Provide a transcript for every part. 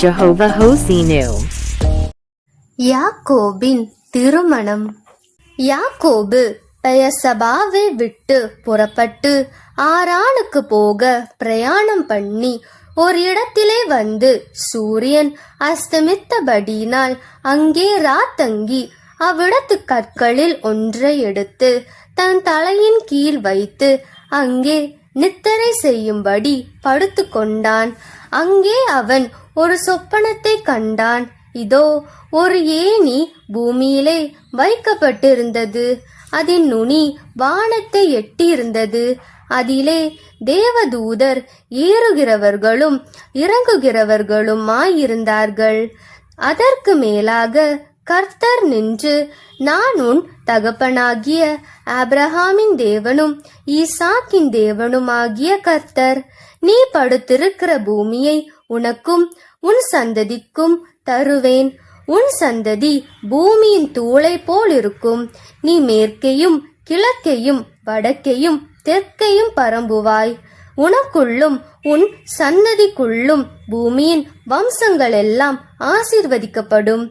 Jehovah Hosinu. யாக்கோபின் திருமணம் யாக்கோபு பெயசபாவை விட்டு புறப்பட்டு ஆரானுக்கு போக பிரயாணம் பண்ணி ஒரு இடத்திலே வந்து சூரியன் அஸ்தமித்தபடியினால் அங்கே ராத்தங்கி அவ்விடத்து கற்களில் ஒன்றை எடுத்து தன் தலையின் கீழ் வைத்து அங்கே நித்தரை செய்யும்படி படுத்து கொண்டான் அங்கே அவன் ஒரு சொப்பனத்தை கண்டான். இதோ ஒரு ஏணி பூமியிலே வைக்கப்பட்டிருந்தது. அதன் நுனி வானத்தை எட்டியிருந்தது. அதிலே தேவதூதர் ஏறுகிறவர்களும் இறங்குகிறவர்களுமாயிருந்தார்கள். அதற்கு மேலாக கர்த்தர் நின்று நான் உன் தகப்பனாகிய ஆப்ரஹாமின் தேவனும் ஈசாக்கின் தேவனுமாகிய கர்த்தர் நீ படுத்திருக்கிற பூமியை உனக்கும் உன் சந்ததிக்கும் தருவேன். உன் சந்ததி பூமியின் தூளை போல் இருக்கும். நீ மேற்கையும் கிழக்கையும் வடக்கையும் தெற்கையும் பரம்புவாய். உனக்குள்ளும் உன் சந்ததிக்குள்ளும் பூமியின் வம்சங்களெல்லாம் ஆசிர்வதிக்கப்படும்.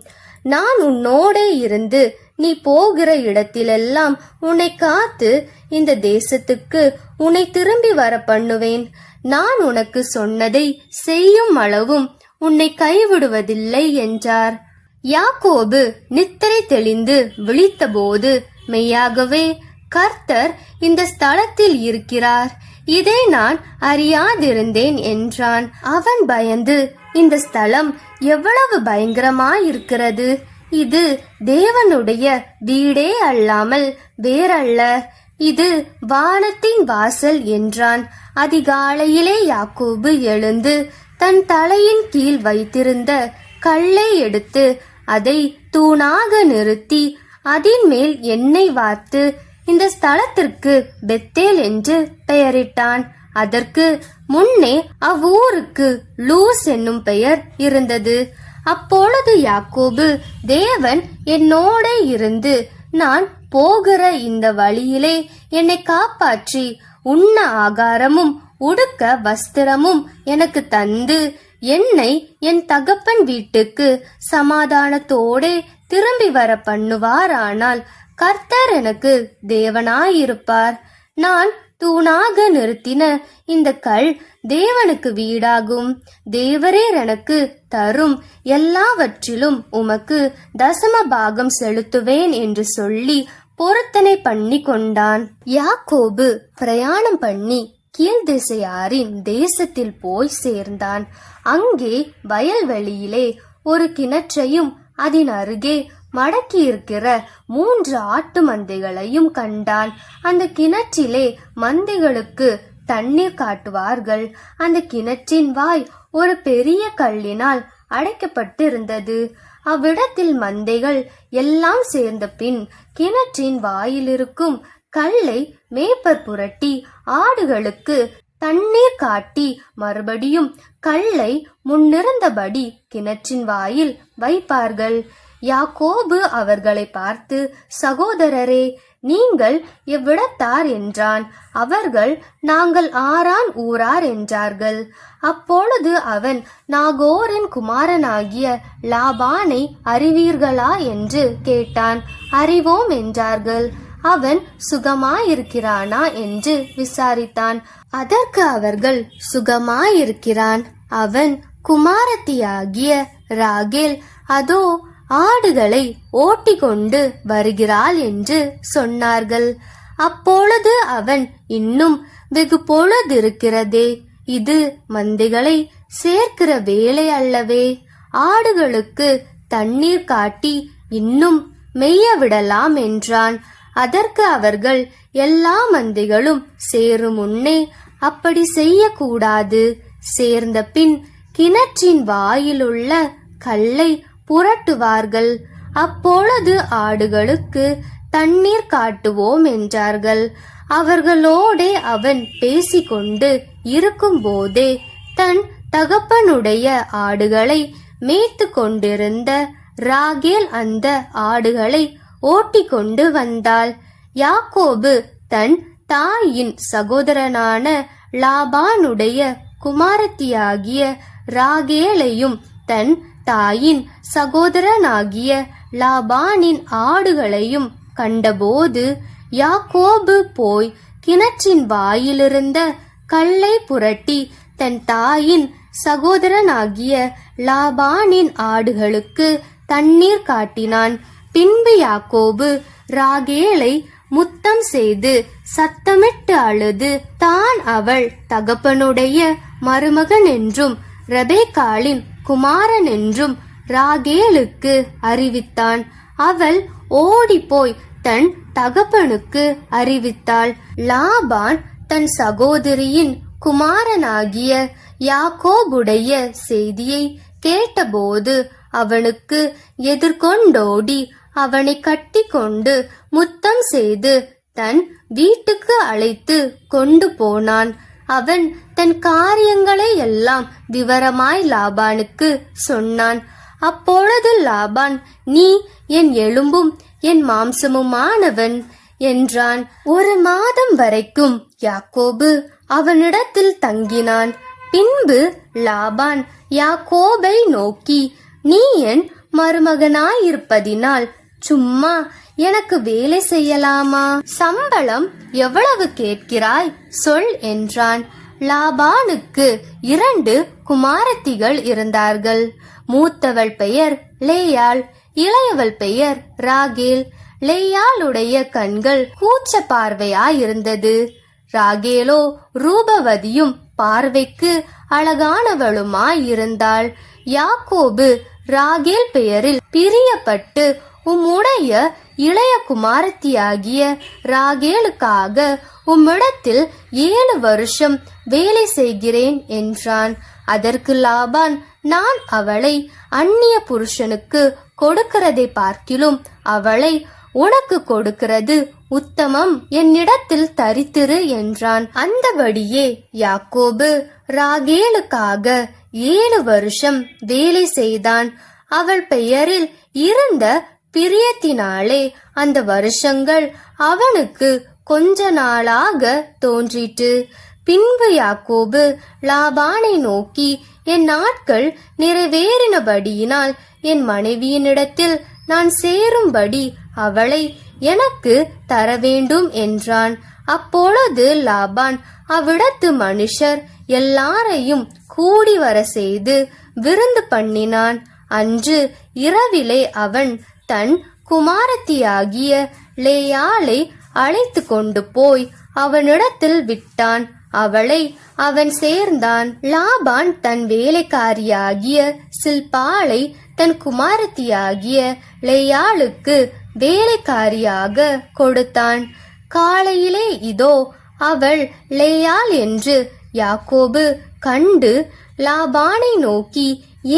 நான் உன்னோடே இருந்து நீ போகிற இடத்திலெல்லாம் உன்னை காத்து இந்த தேசத்துக்கு உன்னை திரும்பி வர பண்ணுவேன் நான் உனக்கு சொன்னதை செய்யும் அளவும் உன்னை கைவிடுவதில்லை என்றார். யாக்கோபு நித்திரை தெளிந்து விழித்தபோது மெய்யாகவே கர்த்தர் இந்த ஸ்தலத்தில் இருக்கிறார். இதை நான் அறியாதிருந்தேன் என்றான். அவன் பயந்து இந்த ஸ்தலம் எவ்வளவு பயங்கரமாயிருக்கிறது. இது தேவனுடைய வீடே அல்லாமல் வேறல்ல. இது வானத்தின் வாசல் என்றான். அதிகாலையிலே யாக்கோபு எழுந்து தன் தலையின் கீழ் வைத்திருந்த கல்லை எடுத்து அதை தூணாக நிறுத்தி அதின் மேல் எண்ணெய் வார்த்து இந்த ஸ்தலத்திற்கு பெத்தேல் என்று பெயரிட்டான். அதற்கு முன்னே அவ்வூருக்கு லூஸ் என்னும் பெயர் இருந்தது. அப்பொழுது யாக்கோபு தேவன் என்னோட இருந்து நான் போகிற இந்த வழியிலே என்னை காப்பாற்றி உண்ண ஆகாரமும் உடுக்க வஸ்திரமும் எனக்கு தந்து என்னை என் தகப்பன் வீட்டுக்கு சமாதானத்தோடே திரும்பி வர பண்ணுவாரானால் கர்த்தர் எனக்கு தேவனாயிருப்பார். நான் தூணாக நிறுத்தின இந்த கல் தேவனுக்கு வீடாகும். தேவரேர் எனக்கு தரும் எல்லாவற்றிலும் உமக்கு தசம பாகம் செலுத்துவேன் என்று சொல்லி பொருத்தனை பண்ணி கொண்டான். யாக்கோபு பிரயாணம் பண்ணி கீழ்திசையாரின் தேசத்தில் போய் சேர்ந்தான். அங்கே வயல்வெளியிலே ஒரு கிணற்றையும் அதன் அருகே மடக்கி இருக்கிற மூன்று ஆட்டு மந்தைகளையும் கண்டான் அந்த கிணற்றிலே மந்தைகளுக்கு தண்ணீர் காட்டுவார்கள். அந்த கிணற்றின் வாய் ஒரு பெரிய கல்லினால் அடைக்கப்பட்டிருந்தது. அவ்விடத்தில் மந்தைகள் எல்லாம் சேர்ந்த பின் கிணற்றின் வாயிலிருக்கும் கல்லை மேப்பர் புரட்டி ஆடுகளுக்கு தண்ணீர் காட்டி மறுபடியும் கல்லை முன்னிருந்தபடி கிணற்றின் வாயில் வைப்பார்கள். யாக்கோபு அவர்களை பார்த்து சகோதரரே நீங்கள் எவ்விடத்தார் என்றான். அவர்கள் நாங்கள் ஆறான் ஊரார் என்றார்கள். அப்பொழுது அவன் நாகோரின் குமாரனாகிய லாபானை அறிவீர்களா என்று கேட்டான். அறிவோம் என்றார்கள். அவன் சுகமாயிருக்கிறானா? என்று விசாரித்தான். அதற்கு அவர்கள் சுகமாயிருக்கிறான். அவன் குமாரத்தியாகிய ராகேல் அதோ ஆடுகளை ஓட்டிக்கொண்டு வருகிறாள் என்று சொன்னார்கள். அப்பொழுது அவன் இன்னும் வெகு பொழுதிருக்கிறதே இது மந்தைகளை சேர்க்கிற வேலை அல்லவே. ஆடுகளுக்கு தண்ணீர் காட்டி இன்னும் மெய்ய விடலாம் என்றான். அதற்கு அவர்கள் எல்லா மந்தைகளும் சேரும் முன்னே அப்படி செய்யக்கூடாது. சேர்ந்த பின் கிணற்றின் வாயிலுள்ள கல்லை புரட்டுவார்கள். அப்பொழுது ஆடுகளுக்கு தண்ணீர் காட்டுவோம் என்றார்கள். அவர்களோடே அவன் பேசிக்கொண்டு இருக்கும்போதே தன் தகப்பனுடைய ஆடுகளை மேய்த்து கொண்டிருந்த ராகேல் அந்த ஆடுகளை ஓட்டிக்கொண்டு வந்தாள். யாக்கோபு தன் தாயின் சகோதரனான லாபானுடைய குமாரத்தியாகிய ராகேலையும் தன் தாயின் சகோதரனாகிய லாபானின் ஆடுகளையும் கண்டபோது யாக்கோபு போய் கிணற்றின் வாயிலிருந்த கல்லை புரட்டி தன் தாயின் சகோதரனாகிய லாபானின் ஆடுகளுக்கு தண்ணீர் காட்டினான். பின்பு யாக்கோபு ராகேலை முத்தம் செய்து சத்தமிட்டு அழுது தான் அவள் தகப்பனுடைய மருமகன் என்றும் ரெபேக்காளின் குமாரன் என்றும் ராகேலுக்கு அறிவித்தான். அவள் ஓடிப்போய் தன் தகப்பனுக்கு அறிவித்தாள். லாபான் தன் சகோதரியின் குமாரனாகிய யாக்கோபுடைய செய்தியை கேட்டபோது அவனுக்கு எதிர்கொண்டோடி அவனை கட்டிக்கொண்டு முத்தம் செய்து தன் வீட்டுக்கு அழைத்து கொண்டு போனான். அவன் தன் காரியங்களை எல்லாம் விவரமாய் லாபானுக்கு சொன்னான். அப்பொழுது லாபான் நீ என் எலும்பும் என் மாம்சமுமானவன் என்றான். ஒரு மாதம் வரைக்கும் யாக்கோபு அவனிடத்தில் தங்கினான். பின்பு லாபான் யாக்கோபை நோக்கி நீ என் மருமகனாயிருப்பதினால் சும்மா எனக்கு வேலை செய்யலாமா? சம்பளம் எவ்வளவு கேட்கிறாய்? சொல் என்றான். லாபானுக்கு இரண்டு குமாரத்திகள் இருந்தார்கள். மூத்தவள் பெயர் லேயாள் இளையவள் பெயர் ராகேல். லேயாளுடைய கண்கள் கூச்ச பார்வையாயிருந்தது. ராகேலோ ரூபவதியும் பார்வைக்கு அழகானவளுமாயிருந்தாள். யாக்கோபு ராகேல் பெயரில் பிரியப்பட்டு உம்முடைய இளைய குமாரத்தியாகிய ராகேலுக்காக உம்மிடத்தில் ஏழு வருஷம் வேலை செய்கிறேன் என்றான். அதற்கு லாபான் நான் அவளை அந்நிய புருஷனுக்கு கொடுக்கிறதை பார்க்கிலும் அவளை உனக்கு கொடுக்கிறது உத்தமம். என்னிடத்தில் தரித்திரு என்றான். அந்தபடியே யாக்கோபு ராகேலுக்காக ஏழு வருஷம் வேலை செய்தான். அவள் பெயரில் இருந்த பிரியத்தினாலே அந்த வருஷங்கள் அவனுக்கு கொஞ்ச நாளாக தோன்றிட்டு பின்பு யாக்கோபு லாபானை நோக்கி என் நாட்கள் நிறைவேறினபடியினால் என் மனைவியினிடத்தில் நான் சேரும்படி அவளை எனக்கு தர வேண்டும் என்றான். அப்பொழுது லாபான் அவ்விடத்து மனுஷர் எல்லாரையும் கூடி வர செய்து விருந்து பண்ணினான். அன்று இரவிலே அவன் தன் குமாரத்தியாகிய லேயாளை அழைத்து கொண்டு போய் அவனிடத்தில் விட்டான். அவளை அவன் சேர்ந்தான். லாபான் தன் வேலைக்காரியாகிய சில்பாளை தன் குமாரத்தியாகிய லேயாளுக்கு வேலைக்காரியாக கொடுத்தான். காலையிலே இதோ அவள் லேயாள் என்று யாக்கோபு கண்டு லாபானை நோக்கி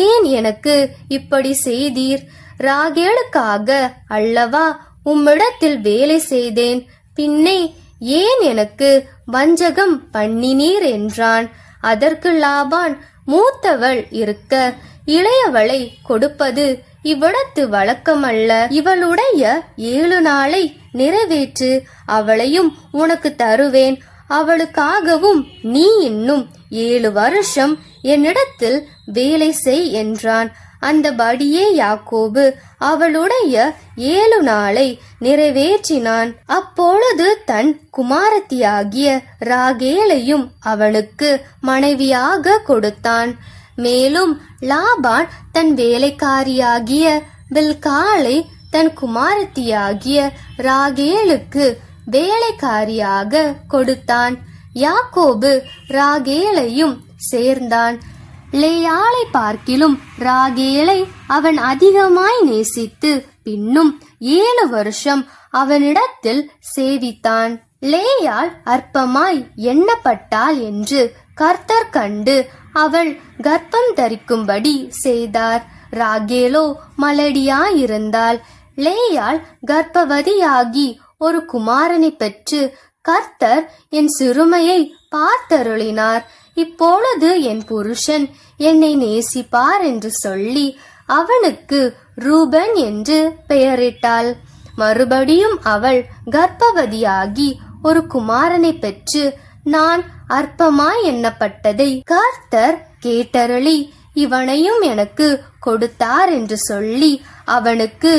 ஏன் எனக்கு இப்படி செய்தீர்? ராகேலுக்காக அல்லவா உம்மிடத்தில் வேலை செய்தேன். பின்னே ஏன் எனக்கு வஞ்சகம் பண்ணினீர் என்றான். அதற்கு லாபான் மூத்தவள் இருக்க இளையவளை கொடுப்பது இவ்விடத்து வழக்கமல்ல. இவளுடைய ஏழு நாளை நிறைவேற்று அவளையும் உனக்கு தருவேன். அவளுக்காகவும் நீ இன்னும் ஏழு வருஷம் என்னிடத்தில் வேலை செய் என்றான். அந்தபடியே யாக்கோபு. அவளுடைய ஏழு நாளை நிறைவேற்றினான். அப்பொழுது தன் குமாரத்தியாகிய ராகேலையும் அவனுக்கு மனைவியாக கொடுத்தான். மேலும் லாபான் தன் வேலைக்காரியாகிய பில்காலை தன் குமாரத்தியாகிய ராகேலுக்கு வேலைக்காரியாக கொடுத்தான். யாக்கோபு ராகேலையும் சேர்ந்தான். லேயாளை பார்க்கிலும் ராகேலை அவன் அதிகமாய் நேசித்து பின்னும் ஏழு வருஷம் அவனிடத்தில் சேவித்தான். லேயாள் அற்பமாய் எண்ணப்பட்டாள் என்று கர்த்தர் கண்டு அவள் கர்ப்பம் தரிக்கும்படி செய்தார். ராகேலோ மலடியாயிருந்தாள். லேயாள் கர்ப்பவதியாகி ஒரு குமாரனை பெற்று கர்த்தர் என் சிறுமையை பார்த்தருளினார். இப்பொழுது என் புருஷன் என்னை நேசிப்பார் என்று சொல்லி அவனுக்கு ரூபன் என்று பெயரிட்டாள். மறுபடியும் அவள் கர்ப்பவதியாகி ஒரு குமாரனை பெற்று நான் அற்பமாய் எண்ணப்பட்டதை கர்த்தர் கேட்டருளி இவனையும் எனக்கு கொடுத்தார் என்று சொல்லி அவனுக்கு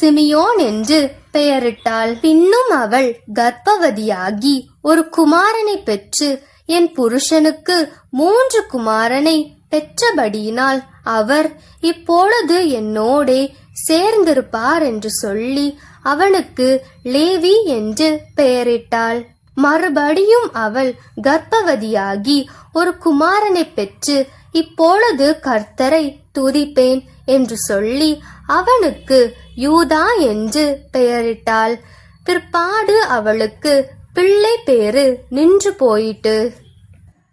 சிமியோன் என்று பெயரிட்டாள். பின்னும் அவள் கர்ப்பவதியாகி ஒரு குமாரனை பெற்று என் புருஷனுக்கு மூன்று குமாரனை பெற்றபடியினால் அவர் இப்பொழுது என்னோடே சேர்ந்திருப்பார் என்று சொல்லி அவனுக்கு லேவி என்று பெயரிட்டாள். மறுபடியும் அவள் கர்ப்பவதியாகி ஒரு குமாரனை பெற்று இப்பொழுது கர்த்தரை துதிப்பேன் என்று சொல்லி அவனுக்கு யூதா என்று பெயரிட்டாள். பிற்பாடு அவளுக்கு பிள்ளை பேரு நின்று போயிட்டு.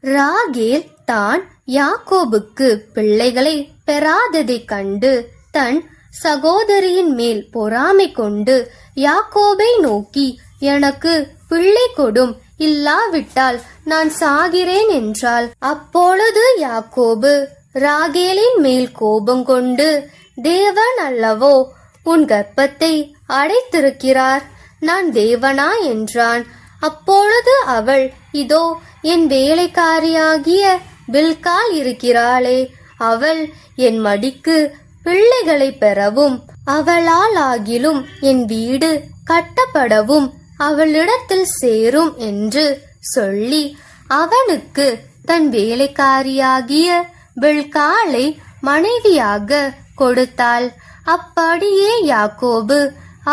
ராகேல் தான் யாக்கோபுக்கு பிள்ளைகளை பெறாததைக் கண்டு தன் சகோதரியின் மேல் பொறாமை கொண்டு யாக்கோபை நோக்கி எனக்கு பிள்ளை கொடும் இல்லாவிட்டால் நான் சாகிறேன் என்றால் அப்பொழுது யாக்கோபு ராகேலின் மேல் கோபம் கொண்டு தேவன் அல்லவோ உன் கர்ப்பத்தை அடைத்திருக்கிறார். நான் தேவனா? என்றான். அப்பொழுது அவள் இதோ என் வேலைக்காரியாகிய பில்கால் இருக்கிறாளே. அவள் என் மடிக்கு பிள்ளைகளை பெறவும் அவளால் ஆகிலும் என் வீடு கட்டப்படவும் அவளிடத்தில் சேரும் என்று சொல்லி அவனுக்கு தன் வேலைக்காரியாகிய பில்காலை மனைவியாக கொடுத்தாள். அப்படியே யாக்கோபு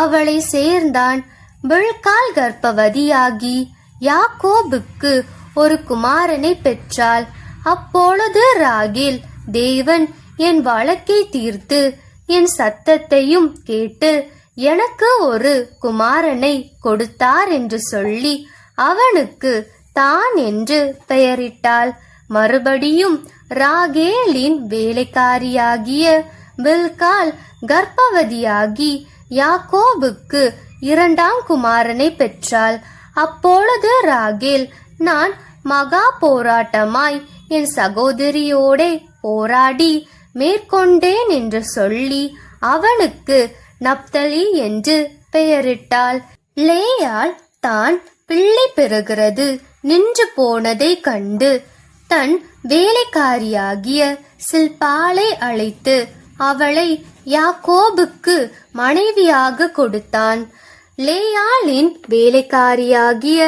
அவளை சேர்ந்தான். விழுக்கால் கர்ப்பவதியாகி யாக்கோபுக்கு ஒரு குமாரனை பெற்றாள். அப்பொழுது ராகில் தேவன் என் வழக்கை தீர்த்து என் சத்தத்தையும் கேட்டு எனக்கு ஒரு குமாரனை கொடுத்தார் என்று சொல்லி அவனுக்கு தான் என்று பெயரிட்டாள். மறுபடியும் ராகேலின் வேலைக்காரியாகிய பில்கால் கர்ப்பவதியாகி யாக்கோபுக்கு இரண்டாம் குமாரனை பெற்றாள். அப்பொழுது ராகேல் நான் மகா போராட்டமாய் என் சகோதரியோடே போராடி மேற்கொண்டேன் என்று சொல்லி அவனுக்கு நப்தலி என்று பெயரிட்டாள். லேயாள் தான் பிள்ளை பெறுகிறது. நின்று போனதை கண்டு தன் வேலைக்காரியாகிய சில்பாலை அழைத்து அவளை யாக்கோபுக்கு மனைவியாக கொடுத்தான். லேயாளின் வேலைக்காரியாகிய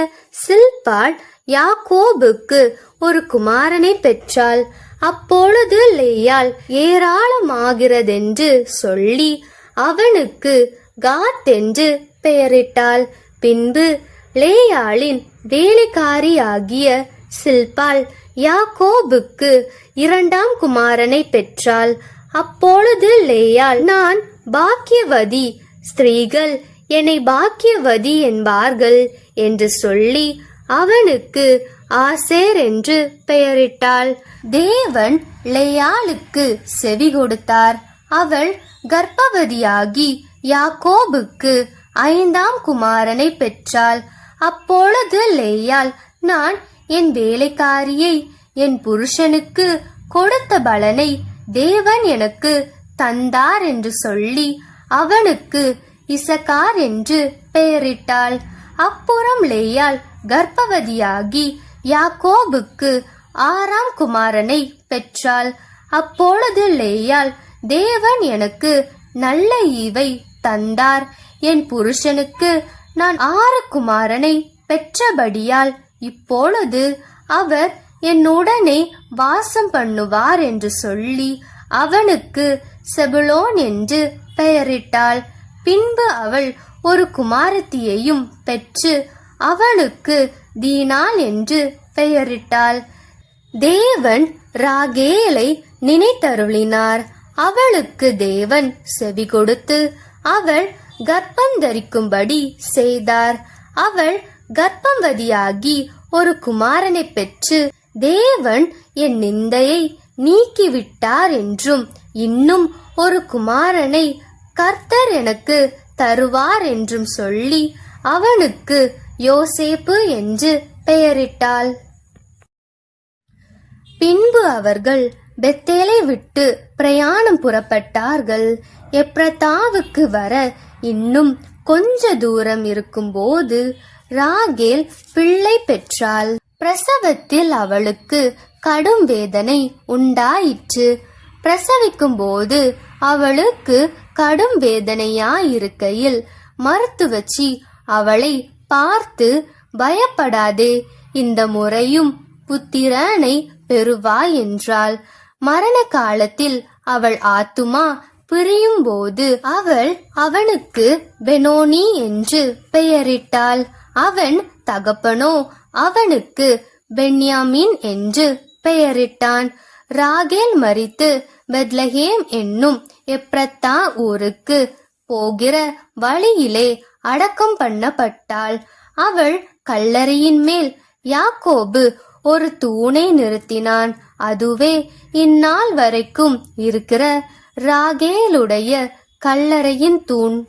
சில்பாள் யாக்கோபுக்கு ஒரு குமாரனை பெற்றாள். அப்பொழுது லேயாள் ஏராளமாகிறதென்று சொல்லி அவனுக்கு காத் என்று பெயரிட்டாள். பின்பு லேயாளின் வேலைக்காரியாகிய சில்பாள் யாக்கோபுக்கு இரண்டாம் குமாரனை பெற்றாள். அப்பொழுது லேயாள் நான் பாக்கியவதி ஸ்திரீகள் என்னை பாக்கியவதி என்பார்கள் என்று சொல்லி அவனுக்கு ஆசேர் என்று பெயரிட்டாள். தேவன் லேயாளுக்கு செவி கொடுத்தார். அவள் கர்ப்பவதியாகி யாக்கோபுக்கு ஐந்தாம் குமாரனை பெற்றாள். அப்பொழுது லேயாள் நான் என் வேலைக்காரியை என் புருஷனுக்கு கொடுத்த பலனை தேவன் எனக்கு தந்தார் என்று சொல்லி அவனுக்கு இசக்கார் என்று பெயரிட்டாள். அப்புறம் லேயாள் கர்ப்பவதியாகி யாக்கோபுக்கு ஆறாம் குமாரனை பெற்றாள். அப்பொழுது லேயாள் தேவன் எனக்கு நல்ல ஈவை தந்தார். என் புருஷனுக்கு நான் ஆறு குமாரனை பெற்றபடியால் இப்பொழுது அவர் என்னுடனே வாசம் பண்ணுவார் என்று சொல்லி அவனுக்கு செபுலோன் என்று பெயரிட்டாள். பின்பு அவள் ஒரு குமாரத்தியையும் பெற்று அவளுக்கு தீனாள் என்று பெயரிட்டாள். தேவன் ராகேலை நினைத்தருளினார். அவளுக்கு தேவன் செவி கொடுத்து அவள் கர்ப்பந்தரிக்கும்படி செய்தார். அவள் கர்ப்பவதியாகி ஒரு குமாரனை பெற்று தேவன் என் நிந்தையை நீக்கிவிட்டார் என்றும் இன்னும் ஒரு குமாரனை கர்த்தர் எனக்கு தருவார் என்றும் சொல்லி அவனுக்கு யோசேப்பு என்று பெயரிட்டாள். பின்பு அவர்கள் பெத்தேலை விட்டு பிரயாணம் புறப்பட்டார்கள். எப்ரதாவுக்கு வர இன்னும் கொஞ்ச தூரம் இருக்கும்போது ராகேல் பிள்ளை பெற்றாள். பிரசவத்தில் அவளுக்கு கடும் வேதனை உண்டாயிற்று. பிரசவிக்கும் போது அவளுக்கு கடும் வேதனையாயிருக்கையில் மருத்துவச்சி அவளை பார்த்து பயப்படாதே இந்த முறையும் புத்திரனை பெறுவாய் என்றாள். மரண காலத்தில் அவள் ஆத்துமா பிரியும் போது அவள் அவனுக்கு பெனோனி என்று பெயரிட்டாள். அவன் தகப்பனோ அவனுக்கு பென்யாமின் என்று பெயரிட்டான். ராகேல் மரித்து பெத்லஹேம் என்னும் எப்ரத்தா ஊருக்கு போகிற வழியிலே அடக்கம் பண்ணப்பட்டாள். அவள் கல்லறையின் மேல் யாக்கோபு ஒரு தூணை நிறுத்தினான். அதுவே இந்நாள் வரைக்கும் இருக்கிற ராகேலுடைய கல்லறையின் தூண்.